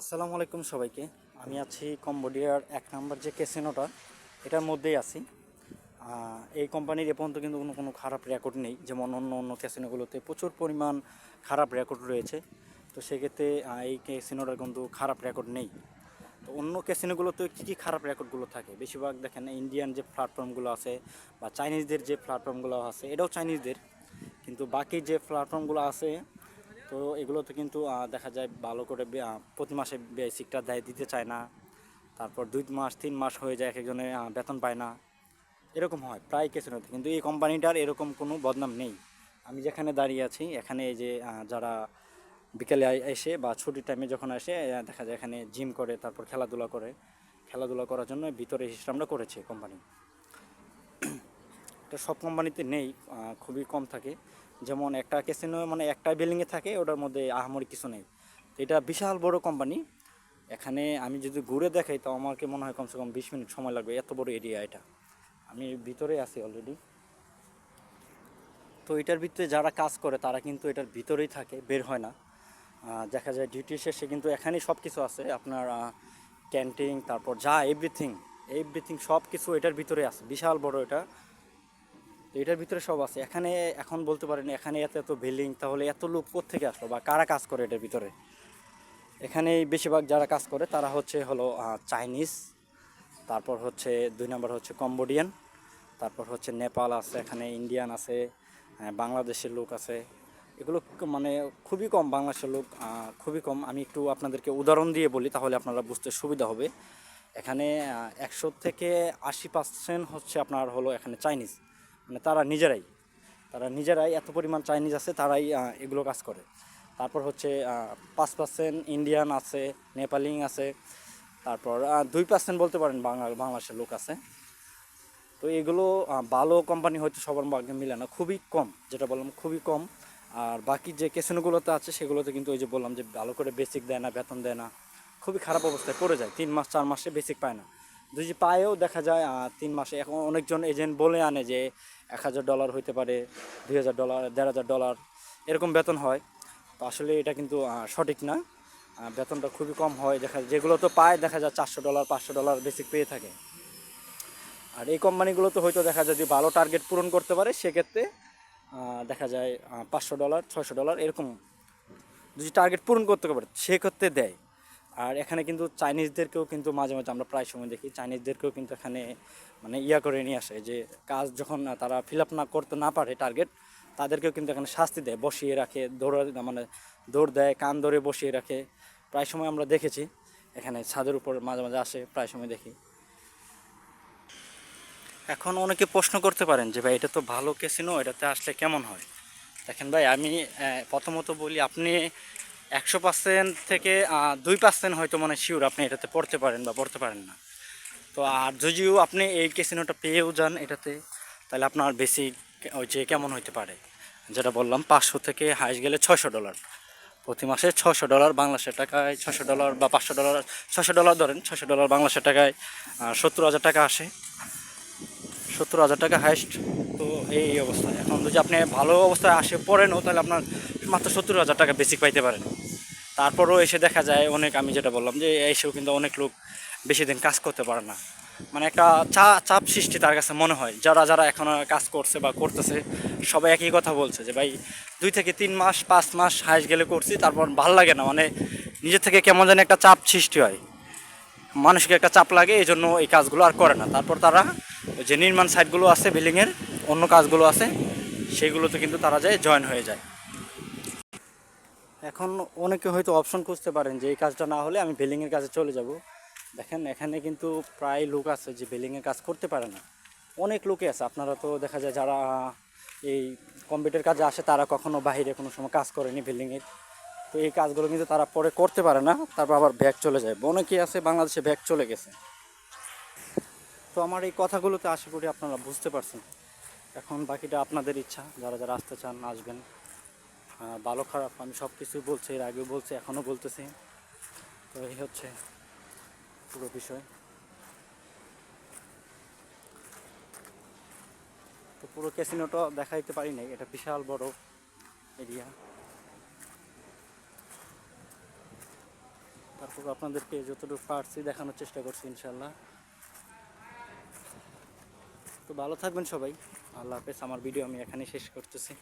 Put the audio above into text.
আসসালামু আলাইকুম সবাইকে। আমি আছি কম্বোডিয়ার এক নম্বর যে ক্যাসিনোটা, এটার মধ্যেই আছি। এই কোম্পানির এ পর্যন্ত কিন্তু কোনো কোনো খারাপ রেকর্ড নেই। যেমন অন্য অন্য ক্যাসিনোগুলোতে প্রচুর পরিমাণ খারাপ রেকর্ড রয়েছে। তো সেক্ষেত্রে এই ক্যাসিনোটার কিন্তু খারাপ রেকর্ড নেই। তো অন্য ক্যাসিনোগুলোতে কী কী খারাপ রেকর্ডগুলো থাকে? বেশিরভাগ দেখেন ইন্ডিয়ান যে প্ল্যাটফর্মগুলো আছে বা চাইনিজদের যে প্ল্যাটফর্মগুলো আছে, এটাও চাইনিজদের কিন্তু বাকি যে প্ল্যাটফর্মগুলো আছে তো এগুলোতে কিন্তু দেখা যায় ভালো করে প্রতি মাসে বেসিকটা দেয়, দিতে চায় না। তারপর দুই মাস, তিন মাস হয়ে যায় এক একজনের বেতন পায় না। এরকম হয় প্রায় ক্যাসিনোতে কিন্তু এই কোম্পানিটার এরকম কোনো বদনাম নেই। আমি যেখানে দাঁড়িয়ে আছি, এখানে এই যে যারা বিকেলে এসে বা ছুটির টাইমে যখন আসে দেখা যায় এখানে জিম করে, তারপর খেলাধুলা করে। খেলাধুলা করার জন্য ভিতরে সিস্টেমটা করেছে কোম্পানি এটা সব কোম্পানিতে নেই খুবই কম থাকে। যেমন একটা ক্যাসিনো মানে একটা বিল্ডিংয়ে থাকে, ওটার মধ্যে আহামরি কিছু নেই। এটা বিশাল বড় কোম্পানি এখানে আমি যদি ঘুরে দেখাই তো আমাকে মনে হয় কমসে কম বিশ মিনিট সময় লাগবে। এত বড় এরিয়া এটা। আমি ভিতরে আছি অলরেডি তো এটার ভিতরে যারা কাজ করে, তারা কিন্তু এটার ভিতরেই থাকে, বের হয় না। দেখা যায় ডিউটি শেষে কিন্তু এখানেই সব কিছু আছে। আপনার ক্যান্টিন তারপর যা এভরিথিং এভরিথিং সব কিছু এটার ভিতরে আছে। বিশাল বড় এটা। তো এটার ভিতরে সব আছে। এখানে এখন বলতে পারেন, এখানে এত এত বিল্ডিং তাহলে এত লোক থেকে আসলো বা কারা কাজ করে এটার ভিতরে? এখানে বেশিরভাগ যারা কাজ করে, তারা হচ্ছে হলো চাইনিজ তারপর হচ্ছে দুই নম্বর হচ্ছে কম্বোডিয়ান তারপর হচ্ছে নেপাল আছে, এখানে ইন্ডিয়ান আছে বাংলাদেশের লোক আছে। এগুলো মানে খুবই কম বাংলাদেশের লোক খুবই কম। আমি একটু আপনাদেরকে উদাহরণ দিয়ে বলি, তাহলে আপনারা বুঝতে সুবিধা হবে। এখানে একশো থেকে আশি পার্সেন্ট হচ্ছে আপনার হলো এখানে চাইনিজ মানে তারা নিজেরাই তারা নিজেরাই এত পরিমাণ চাইনিজ আছে, তারাই এগুলো কাজ করে। তারপর হচ্ছে পাঁচ পার্সেন্ট ইন্ডিয়ান আছে নেপালিং আছে, তারপর দুই পার্সেন্ট বলতে পারেন বাংলা, বাংলাদেশের লোক আছে। তো এগুলো ভালো কোম্পানি হয়তো সবার ভাগ্যে মিলে না, খুবই কম, যেটা বললাম খুবই কম। আর বাকি যে ক্যাসিনোগুলোতে আছে, সেগুলোতে কিন্তু ওই যে বললাম যে ভালো করে বেসিক দেয় না, বেতন দেয় না, খুবই খারাপ অবস্থায় পড়ে যায়, তিন মাস, চার মাসে বেসিক পায় না। যদি পায়েও দেখা যায় তিন মাসে, এখন অনেকজন এজেন্ট বলে আনে যে এক হাজার ডলার হইতে পারে, দুই হাজার ডলার, দেড় হাজার ডলার, এরকম বেতন হয়। তো আসলে এটা কিন্তু সঠিক না। বেতনটা খুবই কম হয়। দেখা, যেগুলো তো পায়, দেখা যায় চারশো ডলার, পাঁচশো ডলার বেসিক পেয়ে থাকে। আর এই কোম্পানিগুলো তো হয়তো দেখা যায় যদি ভালো টার্গেট পূরণ করতে পারে, সেক্ষেত্রে দেখা যায় পাঁচশো ডলার, ছয়শো ডলার, এরকম যদি টার্গেট পূরণ করতে পারে, সেক্ষেত্রে দেয়। আর এখানে কিন্তু চাইনিজদেরকেও কিন্তু মাঝে মাঝে আমরা প্রায় সময় দেখি। চাইনিজদেরকেও কিন্তু এখানে মানে ইয়া করে নিয়ে আসে যে, কাজ যখন তারা ফিল আপ না করতে না পারে টার্গেট তাদেরকেও কিন্তু এখানে শাস্তি দেয়, বসিয়ে রাখে, দৌড় মানে দৌড় দেয়, কান ধরে বসিয়ে রাখে। প্রায় সময় আমরা দেখেছি, এখানে ছাদের উপর মাঝে মাঝে আসে, প্রায় সময় দেখি। এখন অনেকে প্রশ্ন করতে পারেন যে, ভাই, এটা তো ভালো ক্যাসিনো এটাতে আসলে কেমন হয়? দেখেন ভাই, আমি প্রথমত বলি, আপনি একশো পার্সেন্ট থেকে দুই পার্সেন্ট হয়তো মানে শিওর আপনি এটাতে পড়তে পারেন বা পড়তে পারেন না। তো আর যদিও আপনি এই ক্যাসিনোটা পেয়েও যান এটাতে, তাহলে আপনার বেশি ওই যে কেমন হইতে পারে? যেটা বললাম, পাঁচশো থেকে হাইস গেলে ছয়শো ডলার প্রতি মাসে ছশো ডলার বাংলাদেশের টাকায় ছশো ডলার বা পাঁচশো ডলার ছশো ডলার ধরেন ছশো ডলার বাংলাদেশের টাকায় সত্তর হাজার টাকা আসে। সত্তর হাজার টাকা হাইস্ট তো এই অবস্থায়। এখন যদি আপনি ভালো অবস্থায় আসে, পড়েনও, তাহলে আপনার মাত্র সত্তর হাজার টাকা বেসিক পাইতে পারেন তারপরও এসে দেখা যায়, অনেক আমি যেটা বললাম যে এসেও কিন্তু অনেক লোক বেশি দিন কাজ করতে পারে না। মানে একটা চা, চাপ সৃষ্টি তার কাছে মনে হয়। যারা যারা এখন কাজ করছে বা করতেছে, সবাই একই কথা বলছে যে, ভাই, দুই থেকে তিন মাস, পাঁচ মাস হাইস গেলে করছি, তারপর ভালো লাগে না। মানে নিজের থেকে কেমন যেন একটা চাপ সৃষ্টি হয়। মানুষকে একটা চাপ লাগে এই জন্য এই কাজগুলো আর করে না। তারপর তারা যে নির্মাণ সাইটগুলো আছে বিল্ডিংয়ের অন্য কাজগুলো আছে সেইগুলোতে কিন্তু তারা যায় জয়েন হয়ে যায়। এখন অনেকে হয়তো অপশন খুঁজতে পারেন যে এই কাজটা না হলে আমি বিল্ডিংয়ের কাজে চলে যাব। দেখেন, এখানে কিন্তু প্রায় লোক আছে যে বিল্ডিংয়ের কাজ করতে পারে না। অনেক লোকে আছে। আপনারা তো দেখা যায় যারা এই কম্পিউটার কাজে আসে, তারা কখনো বাইরে কোনো সময় কাজ করেনি বিল্ডিংয়ের তো এই কাজগুলো কিন্তু তারা পরে করতে পারে না, তারপর আবার ব্যাগ চলে যায়। অনেকেই আছে, বাংলাদেশে ব্যাগ চলে গেছে। তো আমার এই কথাগুলোতে আশা করি আপনারা বুঝতে পারছেন। এখন বাকিটা আপনাদের ইচ্ছা। যারা যারা আসতে চান, আসবেন। ভালো, খারাপ, আমি সব কিছু বলছি, এর আগেও বলছি, এখনও বলতেছি। তো এই হচ্ছে পুরো বিষয়। তো পুরো ক্যাসিনোটা দেখাইতে পারি নাই, এটা বিশাল বড় এরিয়া তারপর আপনাদেরকে যতটুকু পারছি, দেখানোর চেষ্টা করছি ইনশাল্লাহ তো ভালো থাকবেন সবাই। আল্লাহ হাফেজ, আমার ভিডিও আমি এখানেই শেষ করতেছি।